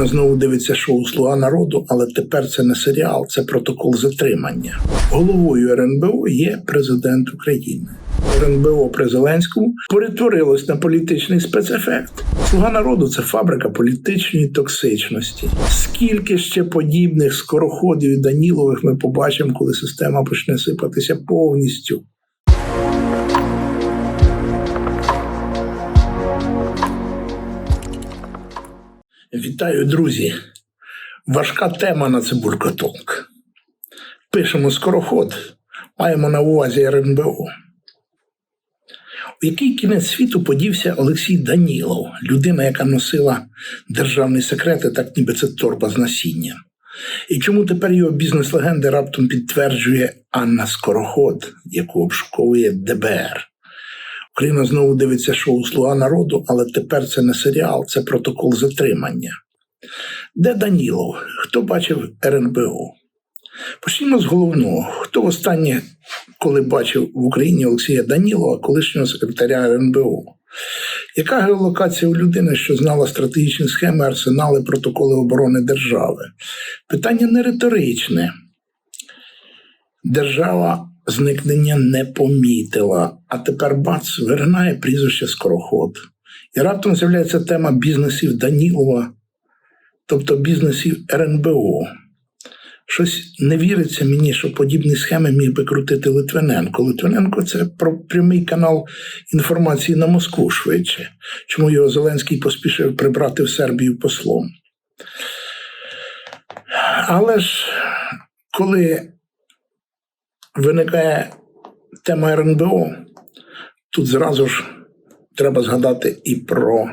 Україна знову дивиться шоу Слуга народу, але тепер це не серіал, це протокол затримання. Головою РНБО є президент України. РНБО при Зеленському перетворилось на політичний спецефект. Слуга народу це фабрика політичної токсичності. Скільки ще подібних скороходів і Данілових ми побачимо, коли система почне сипатися повністю. Вітаю, друзі! Важка тема на цибулькотонк. Пишемо скороход, маємо на увазі РНБО. У який кінець світу подівся Олексій Данілов, людина, яка носила державні секрети, так ніби це торба з насінням. І чому тепер його бізнес-легенди раптом підтверджує Анна Скороход, яку обшуковує ДБР? Україна знову дивиться шоу Слуга народу, але тепер це не серіал, це протокол затримання. Де Данілов? Хто бачив РНБО? Почнімо з головного. Хто востаннє, коли бачив в Україні Олексія Данілова, колишнього секретаря РНБО? Яка геолокація у людини, що знала стратегічні схеми, арсенали, протоколи оборони держави? Питання не риторичне. Держава зникнення не помітила, а тепер бац, виринає прізвище Скороход. І раптом з'являється тема бізнесів Данілова, тобто бізнесів РНБО. Щось не віриться мені, що подібні схеми міг би крутити Литвиненко. Литвиненко це про прямий канал інформації на Москву швидше, чому його Зеленський поспішив прибрати в Сербію послом. Але ж коли виникає тема РНБО, тут зразу ж треба згадати і про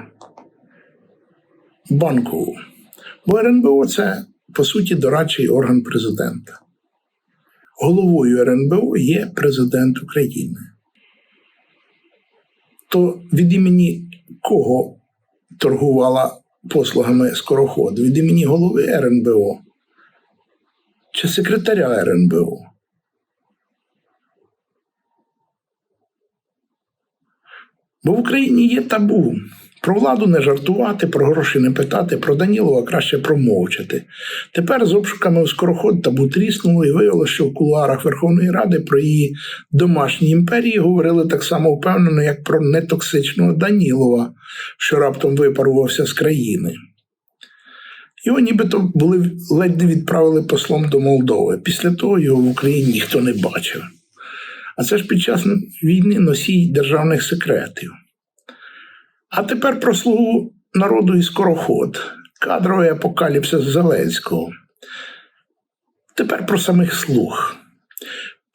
банкову. Бо РНБО це, по суті, дорадчий орган президента. Головою РНБО є президент України. То від імені кого торгувала послугами скороход? Від імені голови РНБО чи секретаря РНБО? Бо в Україні є табу. Про владу не жартувати, про гроші не питати, про Данілова краще промовчати. Тепер з обшуками у скороход табу тріснуло і виявилося, що в кулуарах Верховної Ради про її домашні імперії говорили так само впевнено, як про нетоксичного Данілова, що раптом випарувався з країни. Його нібито були ледь не відправили послом до Молдови. Після того його в Україні ніхто не бачив. А це ж під час війни носій державних секретів. А тепер про слугу народу і скороход, кадровий апокаліпсис Зеленського. Тепер про самих слуг.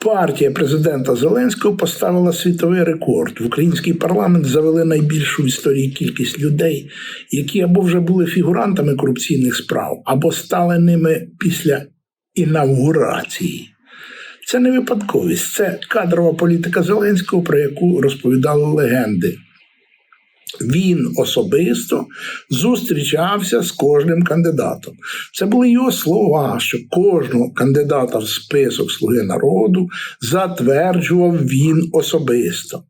Партія президента Зеленського поставила світовий рекорд. В український парламент завели найбільшу в історії кількість людей, які або вже були фігурантами корупційних справ, або стали ними після інавгурації. Це не випадковість, це кадрова політика Зеленського, про яку розповідали легенди. Він особисто зустрічався з кожним кандидатом. Це були його слова, що кожного кандидата в список Слуги народу затверджував він особисто.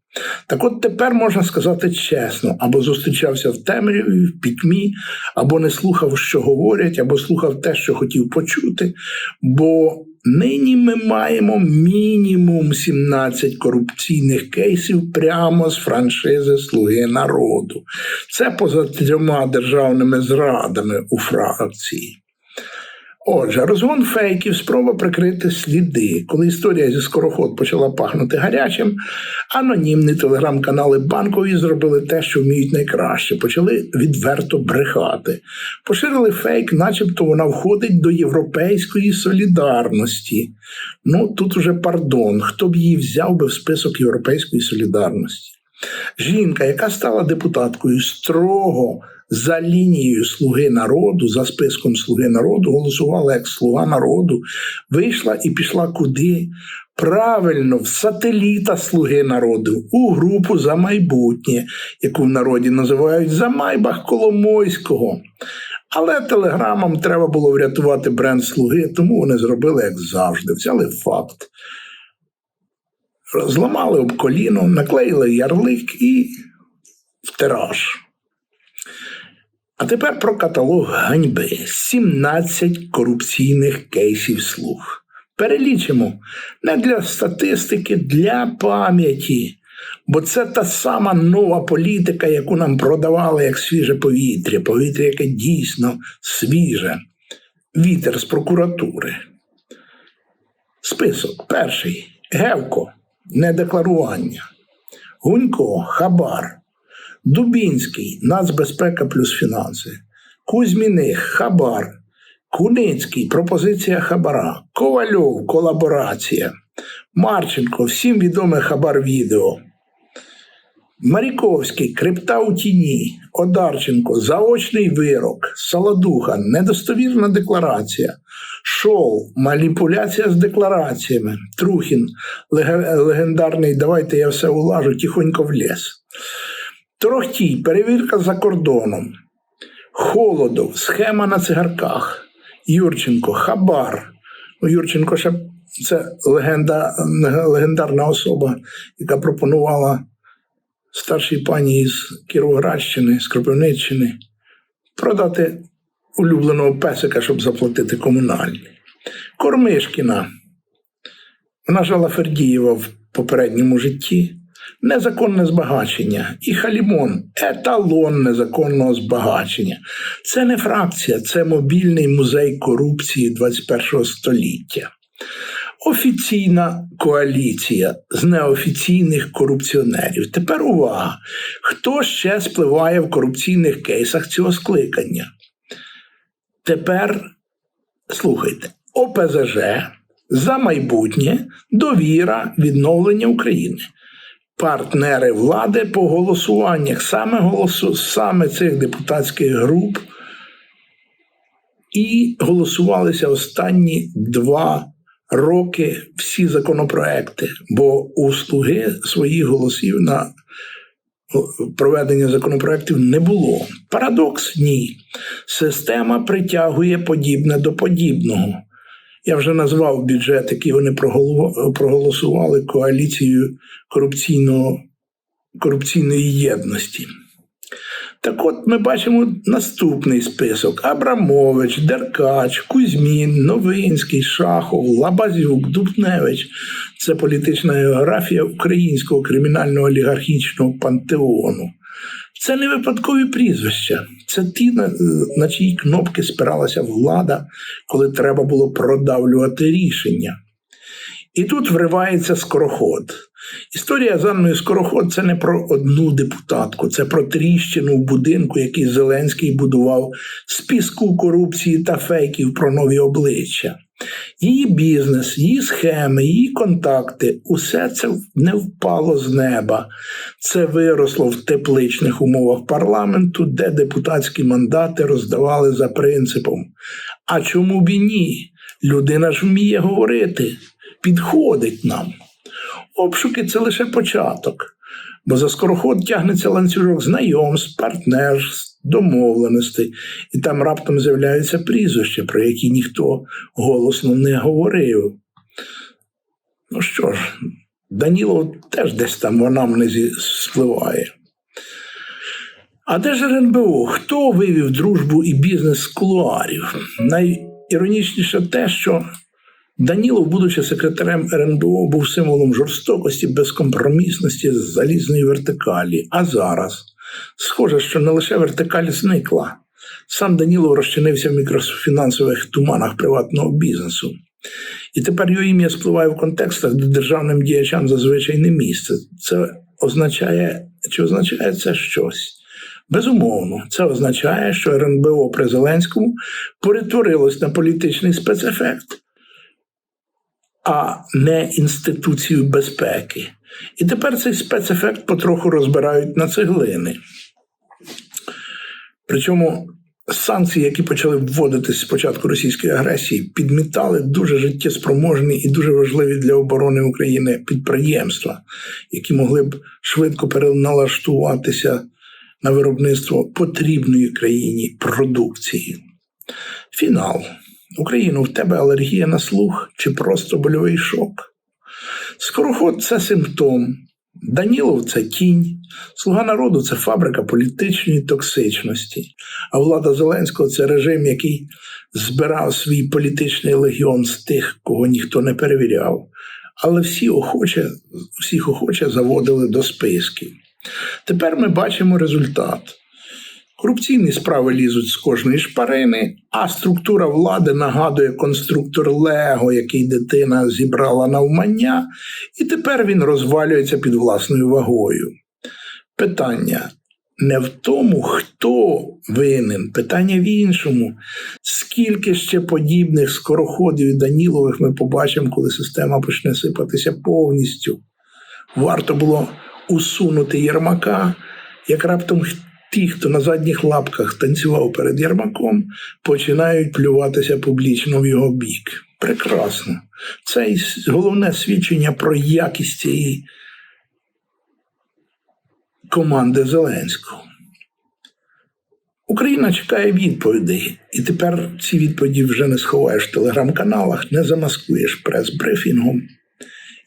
Так от тепер можна сказати чесно, або зустрічався в темряві, в пітьмі, або не слухав, що говорять, або слухав те, що хотів почути. Бо нині ми маємо мінімум 17 корупційних кейсів прямо з франшизи Слуги народу. Це поза трьома державними зрадами у фракції. Отже, розгон фейків, спроба прикрити сліди. Коли історія зі скороход почала пахнути гарячим, анонімні телеграм-канали банкові зробили те, що вміють найкраще, почали відверто брехати. Поширили фейк, начебто вона входить до європейської солідарності. Ну тут уже пардон, хто б її взяв би в список Європейської солідарності. Жінка, яка стала депутаткою строго за лінією Слуги народу, за списком Слуги народу, голосувала як Слуга народу, вийшла і пішла куди? Правильно, в сателіта Слуги народу, у групу за майбутнє, яку в народі називають за майбах Коломойського. Але телеграмам треба було врятувати бренд слуги, тому вони зробили, як завжди, взяли факт. Зламали об коліно, наклеїли ярлик і в тираж. А тепер про каталог ганьби. 17 корупційних кейсів слуг. Перелічимо не для статистики, для пам'яті. Бо це та сама нова політика, яку нам продавали як свіже повітря, повітря, яке дійсно свіже. Вітер з прокуратури. Список перший. Гевко недекларування. Гунько Хабар. Дубінський Нацбезпека плюс фінанси. Кузьміних Хабар. Куницький пропозиція Хабара. Ковальов колаборація. Марченко всім відоме хабар відео. Маріковський крипта у тіні. Одарченко заочний вирок. Солодуха недостовірна декларація. Шоу маніпуляція з деклараціями. Трухін легендарний Давайте я все улажу, тихонько в ліс. Торохтій, перевірка за кордоном. Холодов, схема на цигарках. Юрченко, Хабар. Ну, Юрченко ще це легенда, легендарна особа, яка пропонувала старшій пані із Кіровоградщини, з Кропивниччини продати улюбленого песика, щоб заплатити комунальні. Кормишкіна. Вона жила Фердієва в попередньому житті. Незаконне збагачення. І Халімон еталон незаконного збагачення. Це не фракція, це мобільний музей корупції 21 століття. Офіційна коаліція з неофіційних корупціонерів. Тепер увага. Хто ще спливає в корупційних кейсах цього скликання? Тепер слухайте: ОПЗЖ за майбутнє, довіра, відновлення України. Партнери влади по голосуваннях, саме голосу, саме цих депутатських груп, і голосувалися останні два роки всі законопроекти, бо у слуги своїх голосів на проведення законопроектів не було. Парадокс ні. Система притягує подібне до подібного. Я вже назвав бюджет, який вони проголосували коаліцією корупційної єдності. Так от ми бачимо наступний список: Абрамович, Деркач, Кузьмін, Новинський, Шахов, Лабазюк, Дубневич. Це політична географія українського кримінального олігархічного пантеону. Це не випадкові прізвища, це ті, на, на чиї кнопки спиралася влада, коли треба було продавлювати рішення. І тут вривається скороход. Історія з Анною Скороход це не про одну депутатку, це про тріщину в будинку, який Зеленський будував з піску корупції та фейків про нові обличчя. Її бізнес, її схеми, її контакти усе це не впало з неба. Це виросло в тепличних умовах парламенту, де депутатські мандати роздавали за принципом. А чому б і ні? Людина ж вміє говорити, підходить нам. Обшуки це лише початок, бо за скороход тягнеться ланцюжок знайомств, партнерств, домовленостей, і там раптом з'являються прізвища, про які ніхто голосно не говорив. Ну що ж, Данілов теж десь там в анамнезі спливає. А де ж РНБО? Хто вивів дружбу і бізнес з кулуарів? Найіронічніше те, що Данілов, будучи секретарем РНБО, був символом жорстокості, безкомпромісності, залізної вертикалі. А зараз схоже, що не лише вертикаль зникла. Сам Данілов розчинився в мікрофінансових туманах приватного бізнесу. І тепер його ім'я спливає в контекстах, де державним діячам зазвичай не місце. Це означає, чи означає це щось? Безумовно, це означає, що РНБО при Зеленському перетворилось на політичний спецефект а не інституцію безпеки. І тепер цей спецефект потроху розбирають на цеглини. Причому санкції, які почали вводитись з початку російської агресії, підмітали дуже життєспроможні і дуже важливі для оборони України підприємства, які могли б швидко переналаштуватися на виробництво потрібної країні продукції. Фінал. Україну, в тебе алергія на слух чи просто больовий шок? Скороход це симптом, Данілов це тінь, слуга народу це фабрика політичної токсичності, а влада Зеленського це режим, який збирав свій політичний легіон з тих, кого ніхто не перевіряв. Але всі охоче, всіх охоче заводили до списків. Тепер ми бачимо результат. Корупційні справи лізуть з кожної шпарини, а структура влади нагадує конструктор Лего, який дитина зібрала навмання, і тепер він розвалюється під власною вагою. Питання не в тому, хто винен, питання в іншому. Скільки ще подібних скороходів і Данілових ми побачимо, коли система почне сипатися повністю. Варто було усунути Єрмака, як раптом ті, хто на задніх лапках танцював перед Єрмаком, починають плюватися публічно в його бік. Прекрасно. Це головне свідчення про якість цієї команди Зеленського. Україна чекає відповідей, і тепер ці відповіді вже не сховаєш в телеграм-каналах, не замаскуєш прес-брифінгом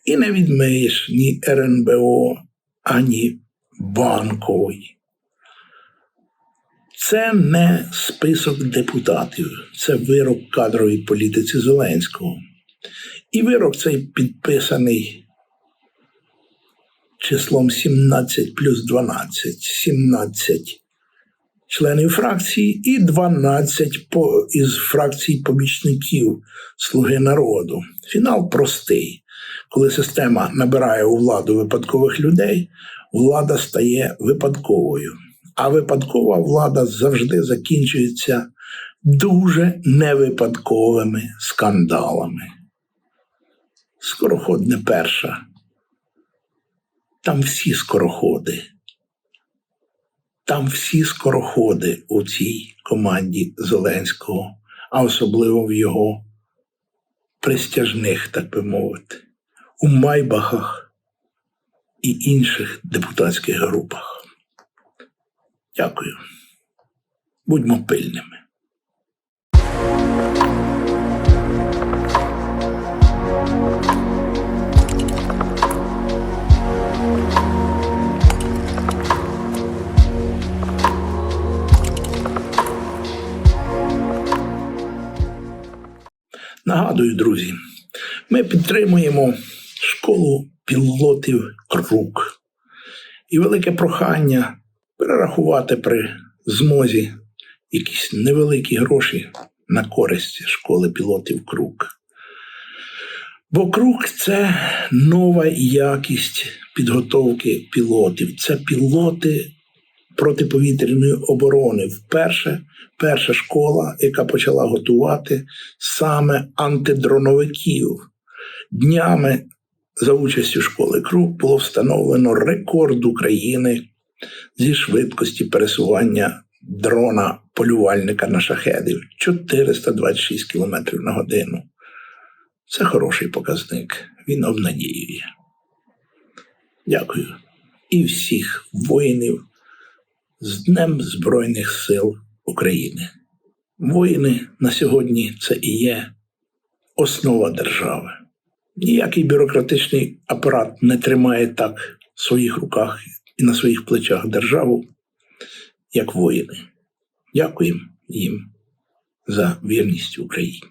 і не відмиєш ні РНБО, ані банкової. Це не список депутатів, це вирок кадровій політиці Зеленського. І вирок цей підписаний числом 17 плюс 12, 17 членів фракції і 12 по, із фракцій помічників Слуги народу. Фінал простий. Коли система набирає у владу випадкових людей, влада стає випадковою. А випадкова влада завжди закінчується дуже невипадковими скандалами. Скороход не перша. Там всі скороходи. Там всі скороходи у цій команді Зеленського, а особливо в його пристяжних, так би мовити, у майбахах і інших депутатських групах. Дякую. Будьмо пильними. Нагадую, друзі, ми підтримуємо школу пілотів Крук. І велике прохання перерахувати при змозі якісь невеликі гроші на користь школи пілотів Крук. Бо Крук це нова якість підготовки пілотів. Це пілоти протиповітряної оборони. Вперше перша школа, яка почала готувати саме антидроновиків. Днями за участю школи Крук було встановлено рекорд України зі швидкості пересування дрона полювальника на шахедів 426 км на годину. Це хороший показник. Він обнадіює. Дякую. І всіх воїнів з Днем Збройних сил України. Воїни на сьогодні це і є основа держави. Ніякий бюрократичний апарат не тримає так в своїх руках і на своїх плечах державу, як воїни. Дякуємо їм за вірність Україні.